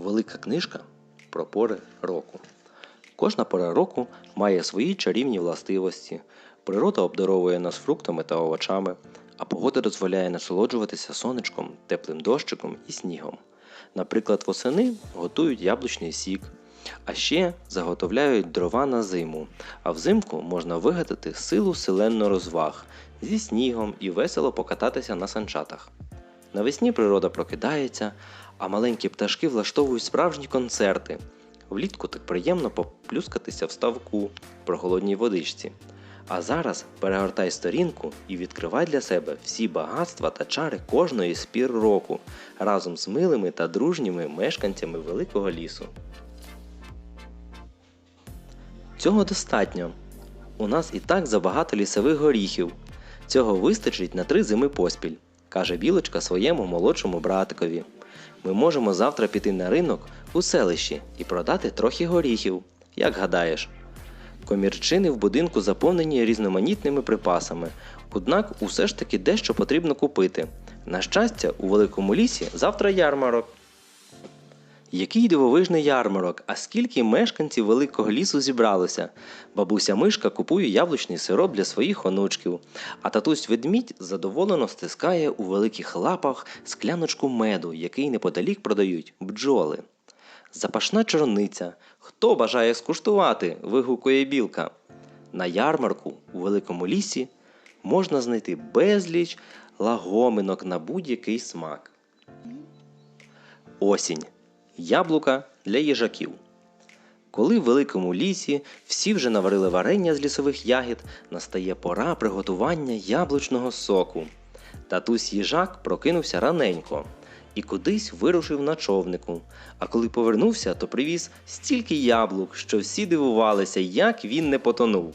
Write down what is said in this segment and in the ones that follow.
Велика книжка про пори року. Кожна пора року має свої чарівні властивості. Природа обдаровує нас фруктами та овочами, а погода дозволяє насолоджуватися сонечком, теплим дощиком і снігом. Наприклад, восени готують яблучний сік, а ще заготовляють дрова на зиму, а взимку можна вигадати силу селенно розваг зі снігом і весело покататися на санчатах. Навесні природа прокидається, а маленькі пташки влаштовують справжні концерти. Влітку так приємно поплюскатися в ставку про голодній водичці. А зараз перегортай сторінку і відкривай для себе всі багатства та чари кожної з року разом з милими та дружніми мешканцями великого лісу. Цього достатньо. У нас і так забагато лісових горіхів. Цього вистачить на три зими поспіль, каже білочка своєму молодшому братикові. Ми можемо завтра піти на ринок у селищі і продати трохи горіхів. Як гадаєш? Комірчини в будинку заповнені різноманітними припасами, однак усе ж таки дещо потрібно купити. На щастя, у великому лісі завтра ярмарок. Який дивовижний ярмарок, а скільки мешканців великого лісу зібралося. Бабуся мишка купує яблучний сироп для своїх онучків, а татусь ведмідь задоволено стискає у великих лапах скляночку меду, який неподалік продають бджоли. Запашна чорниця. Хто бажає скуштувати? вигукує білка. На ярмарку у великому лісі можна знайти безліч лагоминок на будь-який смак. Осінь. Яблука для їжаків. Коли в великому лісі всі вже наварили варення з лісових ягід, настає пора приготування яблучного соку. Татусь їжак прокинувся раненько і кудись вирушив на човнику. А коли повернувся, то привіз стільки яблук, що всі дивувалися, як він не потонув.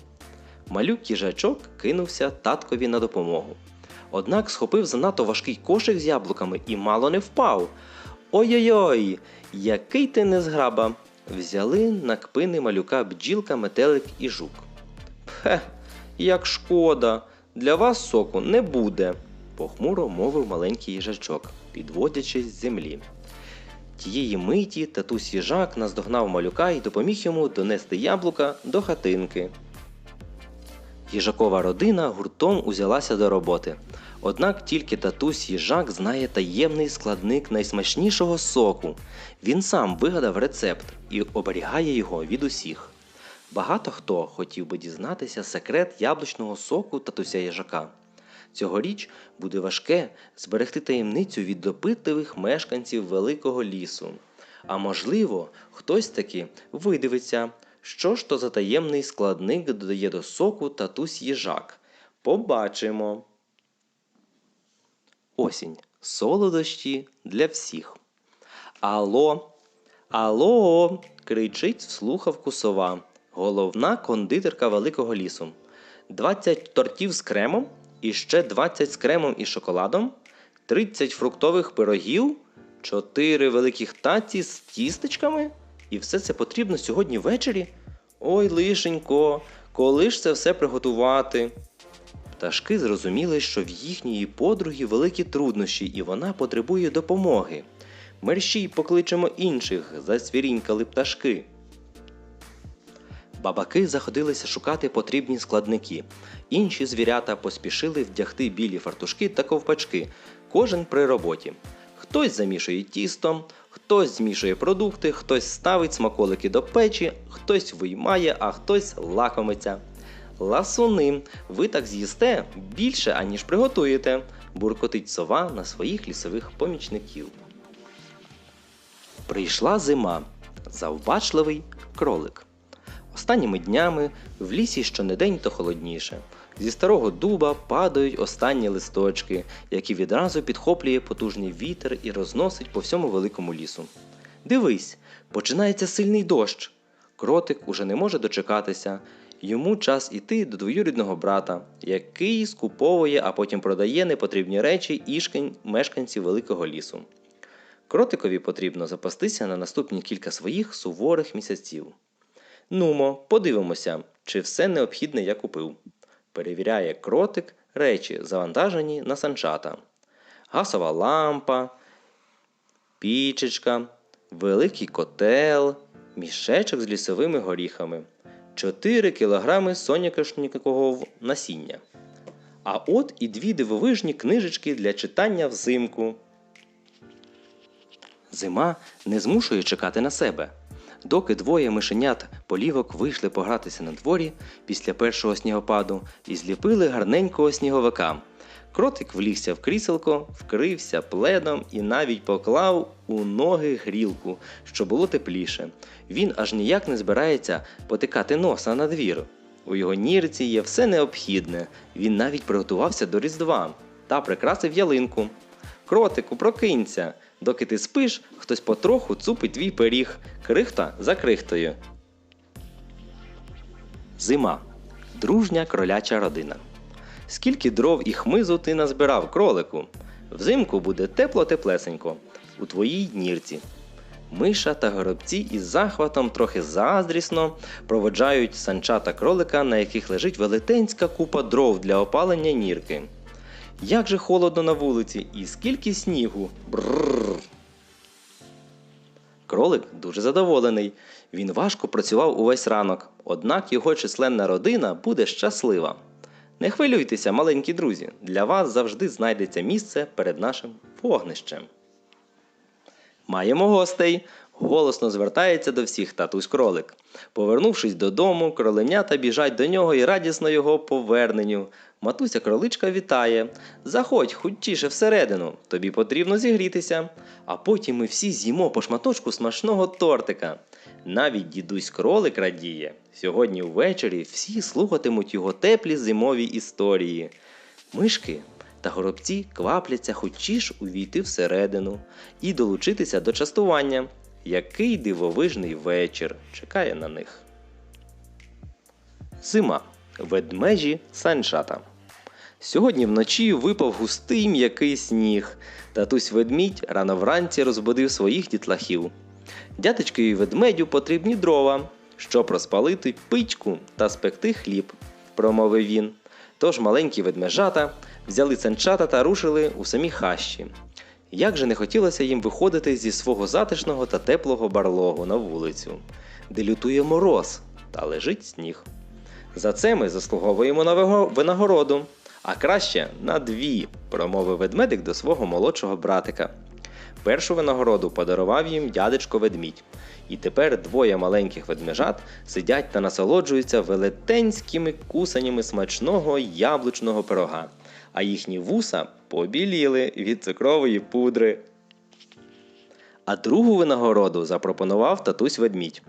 Малюк їжачок кинувся таткові на допомогу. Однак схопив занадто важкий кошик з яблуками і мало не впав. Ой-ой-ой, який ти незграба! Взяли на кпини малюка бджілка, метелик і жук. Пхе, як шкода, для вас соку не буде, похмуро мовив маленький їжачок, підводячись з землі. Тієї миті татусь їжак наздогнав малюка і допоміг йому донести яблука до хатинки. Їжакова родина гуртом узялася до роботи. Однак тільки татусь їжак знає таємний складник найсмачнішого соку. Він сам вигадав рецепт і оберігає його від усіх. Багато хто хотів би дізнатися секрет яблучного соку татуся їжака. Цьогоріч буде важке зберегти таємницю від допитливих мешканців великого лісу. А можливо, хтось таки видивиться, що ж то за таємний складник додає до соку татусь їжак. Побачимо. Осінь. Солодощі для всіх. Алло, алло. кричить в слухавку сова, головна кондитерка великого лісу. 20 тортів з кремом, і ще 20 з кремом і шоколадом, 30 фруктових пирогів, 4 великих таці з тістечками. І все це потрібно сьогодні ввечері? Ой, лишенько, коли ж це все приготувати? Пташки зрозуміли, що в їхньої подруги великі труднощі, і вона потребує допомоги. Мерщій покличемо інших, засвірінькали пташки. Бабаки заходилися шукати потрібні складники. Інші звірята поспішили вдягти білі фартушки та ковпачки, кожен при роботі. Хтось замішує тісто, хтось змішує продукти, хтось ставить смаколики до печі, хтось виймає, а хтось лакомиться. Ласуни, ви так з'їсте більше, аніж приготуєте, буркотить сова на своїх лісових помічників. Прийшла зима. Завбачливий кролик. Останніми днями в лісі щонедень то холодніше. Зі старого дуба падають останні листочки, які відразу підхоплює потужний вітер і розносить по всьому великому лісу. Дивись, починається сильний дощ. Кротик уже не може дочекатися. Йому час іти до двоюрідного брата, який скуповує, а потім продає непотрібні речі ішкань мешканців великого лісу. Кротикові потрібно запастися на наступні кілька своїх суворих місяців. Нумо, подивимося, чи все необхідне я купив. Перевіряє кротик речі, завантажені на санчата. Гасова лампа, пічечка, великий котел, мішечок з лісовими горіхами, 4 кілограми соняшникового насіння. А от і дві дивовижні книжечки для читання взимку. Зима не змушує чекати на себе. Доки двоє мишенят полівок вийшли погратися на дворі після першого снігопаду і зліпили гарненького сніговика. Кротик влігся в кріселко, вкрився пледом і навіть поклав у ноги грілку, що було тепліше. Він аж ніяк не збирається потикати носа на двір. У його нірці є все необхідне. Він навіть приготувався до Різдва та прикрасив ялинку. Кротику, прокинься. Доки ти спиш, хтось потроху цупить твій пиріг, крихта за крихтою. Зима. Дружня кроляча родина. Скільки дров і хмизу ти назбирав, кролику? Взимку буде тепло-теплесенько у твоїй нірці. Миша та горобці із захватом трохи заздрісно проводжають санчата кролика, на яких лежить велетенська купа дров для опалення нірки. Як же холодно на вулиці і скільки снігу. Бррр. Кролик дуже задоволений. Він важко працював увесь ранок, однак його численна родина буде щаслива. Не хвилюйтеся, маленькі друзі, для вас завжди знайдеться місце перед нашим вогнищем. Маємо гостей. Голосно звертається до всіх татусь кролик. Повернувшись додому, кроленята біжать до нього і радісно його поверненню. Матуся кроличка вітає. Заходь хутчіше всередину, тобі потрібно зігрітися. А потім ми всі з'їмо по шматочку смачного тортика. Навіть дідусь кролик радіє. Сьогодні ввечері всі слухатимуть його теплі зимові історії. Мишки та горобці квапляться хочі увійти всередину і долучитися до частування. Який дивовижний вечір чекає на них. Зима. Ведмежі санчата. Сьогодні вночі випав густий м'який сніг. Татусь ведмідь рано вранці розбудив своїх дітлахів. Дятечкові ведмедю потрібні дрова, щоб розпалити пичку та спекти хліб, промовив він. Тож маленькі ведмежата взяли санчата та рушили у самі хащі. Як же не хотілося їм виходити зі свого затишного та теплого барлогу на вулицю, де лютує мороз та лежить сніг. За це ми заслуговуємо на винагороду, а краще на дві, промовив ведмедик до свого молодшого братика. Першу винагороду подарував їм дядечко ведмідь. І тепер двоє маленьких ведмежат сидять та насолоджуються велетенськими кусанями смачного яблучного пирога, а їхні вуса побіліли від цукрової пудри. А другу винагороду запропонував татусь ведмідь.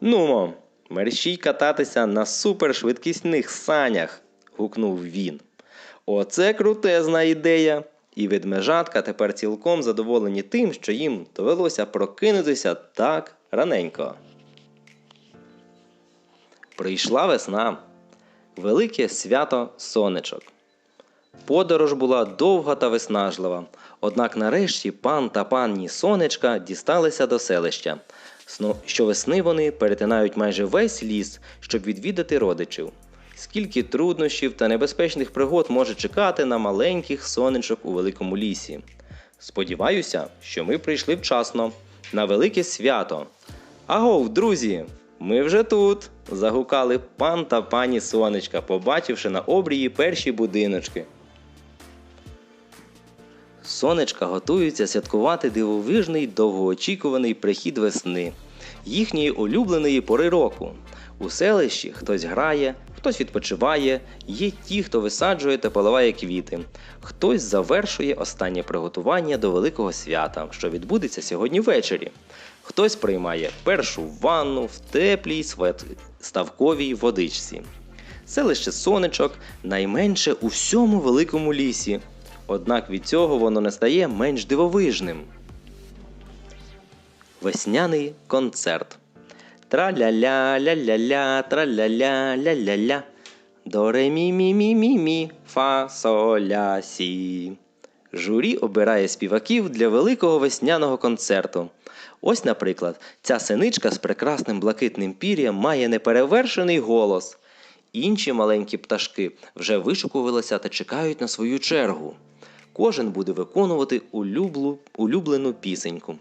Нумо, мерщій кататися на супершвидкісних санях. гукнув він. Оце крутезна ідея. І ведмежатка тепер цілком задоволені тим, що їм довелося прокинутися так раненько. Прийшла весна. Велике свято сонечок. Подорож була довга та виснажлива. Однак нарешті пан та панні сонечка дісталися до селища. Щовесни вони перетинають майже весь ліс, щоб відвідати родичів. Скільки труднощів та небезпечних пригод може чекати на маленьких сонечок у великому лісі. Сподіваюся, що ми прийшли вчасно на велике свято. Агов, друзі, ми вже тут. загукали пан та пані сонечка, побачивши на обрії перші будиночки. Сонечка готуються святкувати дивовижний довгоочікуваний прихід весни, їхньої улюбленої пори року. У селищі хтось грає, хтось відпочиває, є ті, хто висаджує та поливає квіти, хтось завершує останнє приготування до великого свята, що відбудеться сьогодні ввечері. Хтось приймає першу ванну в теплій ставковій водичці. Селище сонечок найменше у всьому великому лісі. Однак від цього воно не стає менш дивовижним. Весняний концерт. Траля-ля, ля-ля-ля, траля-ля, ля-ля-ля. До ре мі мі мі мі мі фа ля сі. Журі обирає співаків для великого весняного концерту. Ось, наприклад, ця синичка з прекрасним блакитним пір'ям має неперевершений голос. Інші маленькі пташки вже вишукувалися та чекають на свою чергу. Кожен буде виконувати улюблу, улюблену пісеньку.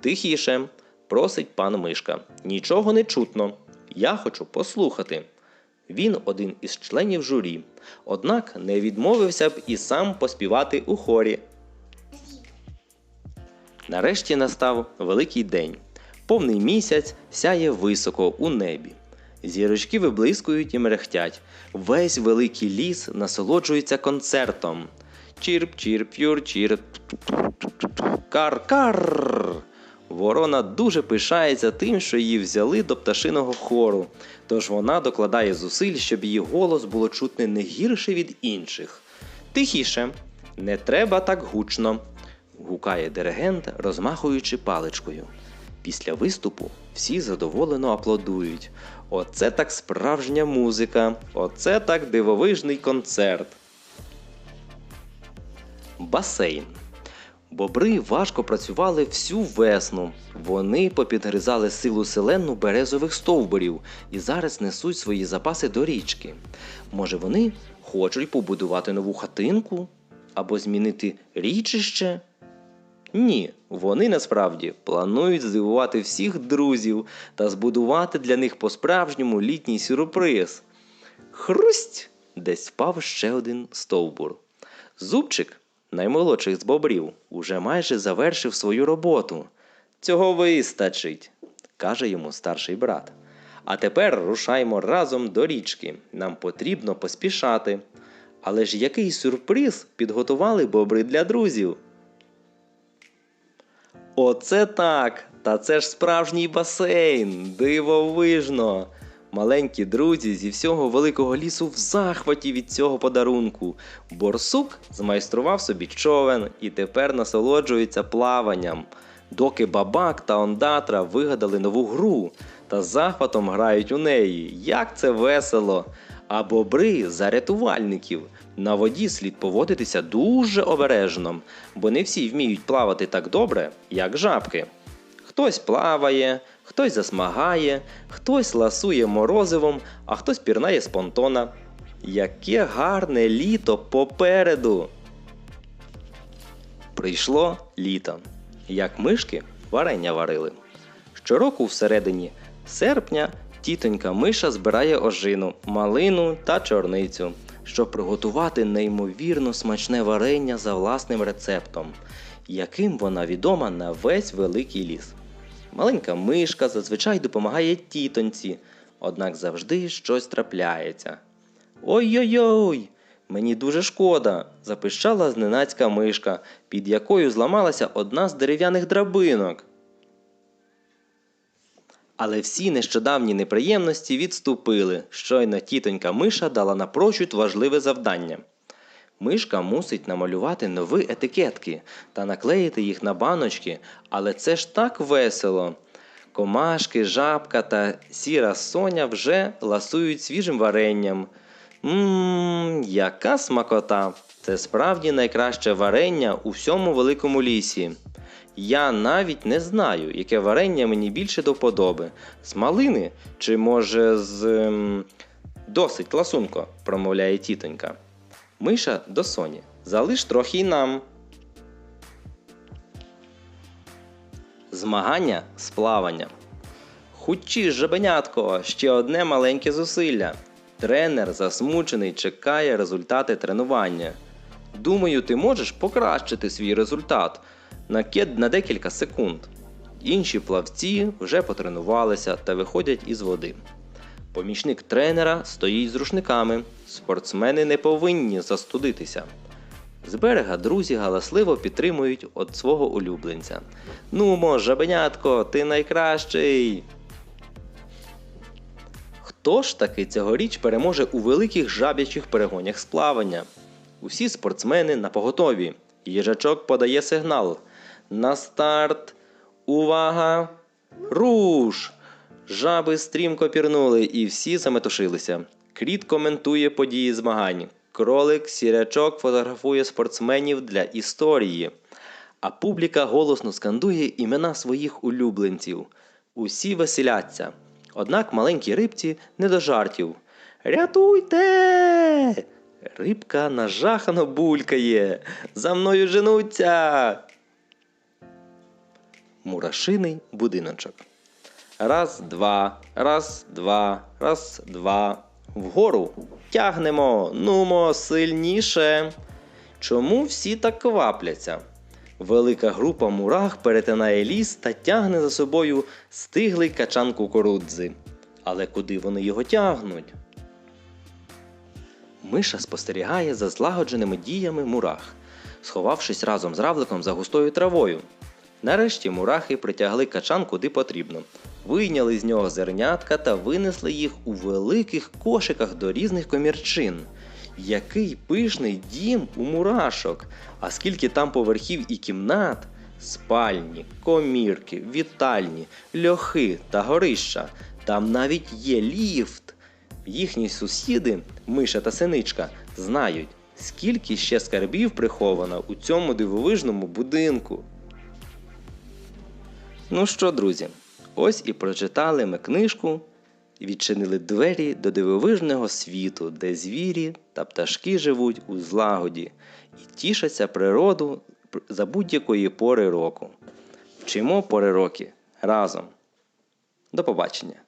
Тихіше, просить пан Мишка. Нічого не чутно. Я хочу послухати. Він один із членів журі, однак не відмовився б і сам поспівати у хорі. Нарешті настав великий день. Повний місяць сяє високо у небі. Зірочки виблискують і мерехтять. Весь великий ліс насолоджується концертом. Чірп, чірп, юр, чірп. Кар-кар. Ворона дуже пишається тим, що її взяли до пташиного хору, тож вона докладає зусиль, щоб її голос було чутне не гірше від інших. Тихіше, не треба так гучно, гукає диригент, розмахуючи паличкою. Після виступу всі задоволено аплодують. Оце так справжня музика, оце так дивовижний концерт. Басейн. Бобри важко працювали всю весну. Вони попідгризали силу селену березових стовбурів і зараз несуть свої запаси до річки. Може, вони хочуть побудувати нову хатинку або змінити річище? Ні, вони насправді планують здивувати всіх друзів та збудувати для них по-справжньому літній сюрприз. Хрусть! Десь впав ще один стовбур. Зубчик, наймолодший з бобрів, уже майже завершив свою роботу. Цього вистачить, каже йому старший брат. А тепер рушаймо разом до річки. Нам потрібно поспішати. Але ж який сюрприз підготували бобри для друзів? Оце так! Та це ж справжній басейн! Дивовижно! Маленькі друзі зі всього великого лісу в захваті від цього подарунку. Борсук змайстрував собі човен і тепер насолоджується плаванням, доки бабак та ондатра вигадали нову гру та захватом грають у неї. Як це весело! А бобри за рятувальників. На воді слід поводитися дуже обережно, бо не всі вміють плавати так добре, як жабки. Хтось плаває, хтось засмагає, хтось ласує морозивом, а хтось пірнає з понтона. Яке гарне літо попереду. Прийшло літо. Як мишки варення варили. Щороку всередині серпня тітонька миша збирає ожину, малину та чорницю, щоб приготувати неймовірно смачне варення за власним рецептом, яким вона відома на весь великий ліс. Маленька мишка зазвичай допомагає тітоньці, однак завжди щось трапляється. Ой-ой-ой! Мені дуже шкода, запищала зненацька мишка, під якою зламалася одна з дерев'яних драбинок. Але всі нещодавні неприємності відступили. Щойно тітонька миша дала напрочуд важливе завдання. Мишка мусить намалювати нові етикетки та наклеїти їх на баночки, але це ж так весело. Комашки, жабка та сіра соня вже ласують свіжим варенням. Ммм, яка смакота! Це справді найкраще варення у всьому великому лісі. Я навіть не знаю, яке варення мені більше до вподоби. З малини чи, може, з. ем, Досить ласунко, промовляє тітонька. Миша до Соні. Залиш трохи й нам. Змагання з плавання. Хучі, жабенятко, ще одне маленьке зусилля. Тренер засмучений чекає результати тренування. Думаю, ти можеш покращити свій результат на декілька секунд. Інші плавці вже потренувалися та виходять із води. Помічник тренера стоїть з рушниками. Спортсмени не повинні застудитися. З берега друзі галасливо підтримують от свого улюбленця. Нумо, жабенятко, ти найкращий. Хто ж таки цьогоріч переможе у великих жаб'ячих перегонях з плавання? Усі спортсмени на поготові. Їжачок подає сигнал. На старт. Увага! Руш! Жаби стрімко пірнули і всі заметушилися. Кріт коментує події змагань. Кролик сірячок фотографує спортсменів для історії. А публіка голосно скандує імена своїх улюбленців. Усі веселяться. Однак маленькі рибці не до жартів. Рятуйте! Рибка нажахано булькає. За мною женуться. мурашиний будиночок. Раз, два, раз, два, раз, два. Вгору тягнемо, нумо сильніше. Чому всі так квапляться? Велика група мурах перетинає ліс та тягне за собою стиглий качан кукурудзи. Але куди вони його тягнуть? Миша спостерігає за злагодженими діями мурах, сховавшись разом з равликом за густою травою. Нарешті мурахи притягли качан куди потрібно, вийняли з нього зернятка та винесли їх у великих кошиках до різних комірчин. Який пишний дім у мурашок! А скільки там поверхів і кімнат? Спальні, комірки, вітальні, льохи та горища. Там навіть є ліфт. Їхні сусіди, Миша та Синичка, знають, скільки ще скарбів приховано у цьому дивовижному будинку. Ну що, друзі, ось і прочитали ми книжку, відчинили двері до дивовижного світу, де звірі та пташки живуть у злагоді і тішаться природу за будь-якої пори року. Вчимо пори роки разом. До побачення!